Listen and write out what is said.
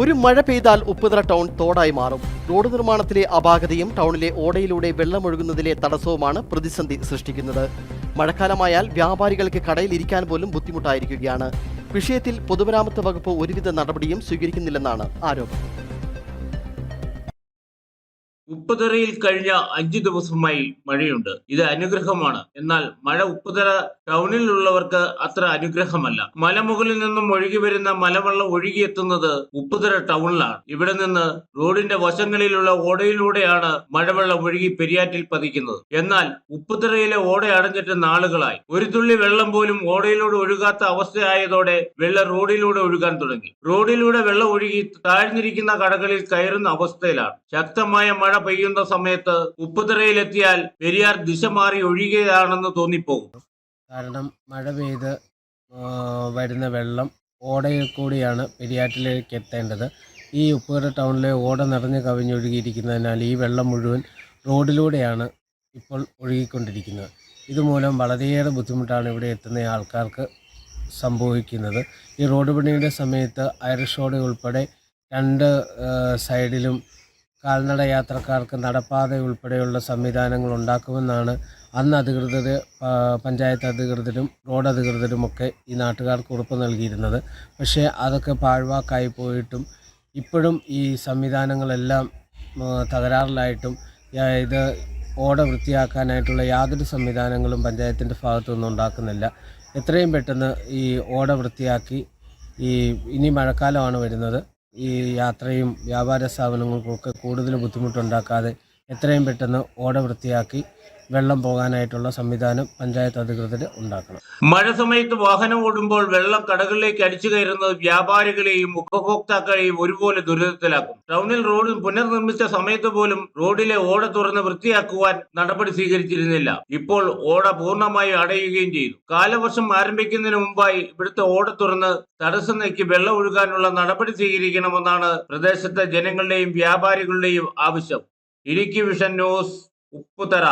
ഒരു മഴ പെയ്താൽ ഉപ്പുതറ ടൗൺ തോടായി മാറും. റോഡ് നിർമ്മാണത്തിലെ അപാകതയും ടൗണിലെ ഓടയിലൂടെ വെള്ളമൊഴുകുന്നതിലെ തടസ്സവുമാണ് പ്രതിസന്ധി സൃഷ്ടിക്കുന്നത്. മഴക്കാലമായാൽ വ്യാപാരികൾക്ക് കടയിൽ ഇരിക്കാൻ പോലും ബുദ്ധിമുട്ടായിരിക്കുകയാണ്. വിഷയത്തിൽ പൊതുമരാമത്ത് വകുപ്പ് ഒരുവിധ നടപടിയും സ്വീകരിക്കുന്നില്ലെന്നാണ് ആരോപണം. ഉപ്പുതറയിൽ കഴിഞ്ഞ അഞ്ചു ദിവസമായി മഴയുണ്ട്. ഇത് അനുഗ്രഹമാണ്. എന്നാൽ മഴ ഉപ്പുതറ ടൗണിലുള്ളവർക്ക് അത്ര അനുഗ്രഹമല്ല. മലമുകളിൽ നിന്നും ഒഴുകി വരുന്ന മലവെള്ളം ഒഴുകിയെത്തുന്നത് ഉപ്പുതറ ടൗണിലാണ്. ഇവിടെ നിന്ന് റോഡിന്റെ വശങ്ങളിലുള്ള ഓടയിലൂടെയാണ് മഴവെള്ളം ഒഴുകി പെരിയാറ്റിൽ പതിക്കുന്നത്. എന്നാൽ ഉപ്പുതറയിലെ ഓട അടഞ്ഞിട്ട് നാളുകളായി. ഒരു തുള്ളി വെള്ളം പോലും ഓടയിലൂടെ ഒഴുകാത്ത അവസ്ഥയായതോടെ വെള്ളം റോഡിലൂടെ ഒഴുകാൻ തുടങ്ങി. റോഡിലൂടെ വെള്ളം ഒഴുകി താഴ്ന്നിരിക്കുന്ന കടകളിൽ കയറുന്ന അവസ്ഥയിലാണ്. ശക്തമായ മഴ പെയ്യുന്ന സമയത്ത് ഉപ്പുതറയിലെത്തിയാൽ പെരിയാർ ദിശ മാറി ഒഴുകുകയാണെന്ന് തോന്നിപ്പോകും. കാരണം മഴ പെയ്ത് വരുന്ന വെള്ളം ഓടയിൽ കൂടിയാണ് പെരിയാറ്റിലേക്ക് എത്തേണ്ടത്. ഈ ഉപ്പുകര ടൗണിലെ ഓട നിറഞ്ഞ് കവിഞ്ഞൊഴുകിയിരിക്കുന്നതിനാൽ ഈ വെള്ളം മുഴുവൻ റോഡിലൂടെയാണ് ഇപ്പോൾ ഒഴുകിക്കൊണ്ടിരിക്കുന്നത്. ഇതുമൂലം വളരെയേറെ ബുദ്ധിമുട്ടാണ് ഇവിടെ എത്തുന്ന ആൾക്കാർക്ക് സംഭവിക്കുന്നത്. ഈ റോഡ് പണിയുടെ സമയത്ത് ഐറിഷ് റോഡ് ഉൾപ്പെടെ രണ്ട് സൈഡിലും കാൽനട യാത്രക്കാർക്ക് നടപ്പാത ഉൾപ്പെടെയുള്ള സംവിധാനങ്ങൾ ഉണ്ടാക്കുമെന്നാണ് അന്ന് അധികൃതർ പഞ്ചായത്ത് അധികൃതരും റോഡ് അധികൃതരുമൊക്കെ ഈ നാട്ടുകാർക്ക് ഉറപ്പ് നൽകിയിരുന്നത്. പക്ഷേ അതൊക്കെ പാഴ്വാക്കായി പോയിട്ടും ഇപ്പോഴും ഈ സംവിധാനങ്ങളെല്ലാം തകരാറിലായിട്ടും ഇത് ഓട വൃത്തിയാക്കാനായിട്ടുള്ള യാതൊരു സംവിധാനങ്ങളും പഞ്ചായത്തിന്റെ ഭാഗത്തുനിന്നും ഉണ്ടാക്കുന്നില്ല. എത്രയും പെട്ടെന്ന് ഈ ഓട വൃത്തിയാക്കി ഈ ഇനി മഴക്കാലമാണ് വരുന്നത്. ഈ യാത്രയും വ്യാപാര സ്ഥാപനങ്ങൾക്കൊക്കെ കൂടുതൽ ബുദ്ധിമുട്ടുണ്ടാക്കാതെ എത്രയും പെട്ടെന്ന് ഓട വൃത്തിയാക്കി വെള്ളം പോകാനായിട്ടുള്ള സംവിധാനം പഞ്ചായത്ത് അധികൃതർ ഉണ്ടാക്കണം. മഴ സമയത്ത് വാഹനം ഓടുമ്പോൾ വെള്ളം കടകളിലേക്ക് അടിച്ചു കയറുന്നത് വ്യാപാരികളെയും ഉപഭോക്താക്കളെയും ഒരുപോലെ ദുരിതത്തിലാക്കും. ടൗണിൽ റോഡ് പുനർനിർമ്മിച്ച സമയത്ത് പോലും റോഡിലെ ഓട തുറന്ന് വൃത്തിയാക്കുവാൻ നടപടി സ്വീകരിച്ചിരുന്നില്ല. ഇപ്പോൾ ഓട പൂർണമായി അടയുകയും ചെയ്തു. കാലവർഷം ആരംഭിക്കുന്നതിന് മുമ്പായി ഇവിടുത്തെ ഓട തുറന്ന് തടസ്സം നീക്കി വെള്ളം ഒഴുകാനുള്ള നടപടി സ്വീകരിക്കണമെന്നാണ് പ്രദേശത്തെ ജനങ്ങളുടെയും വ്യാപാരികളുടെയും ആവശ്യം. Idukki vision news Upputhara.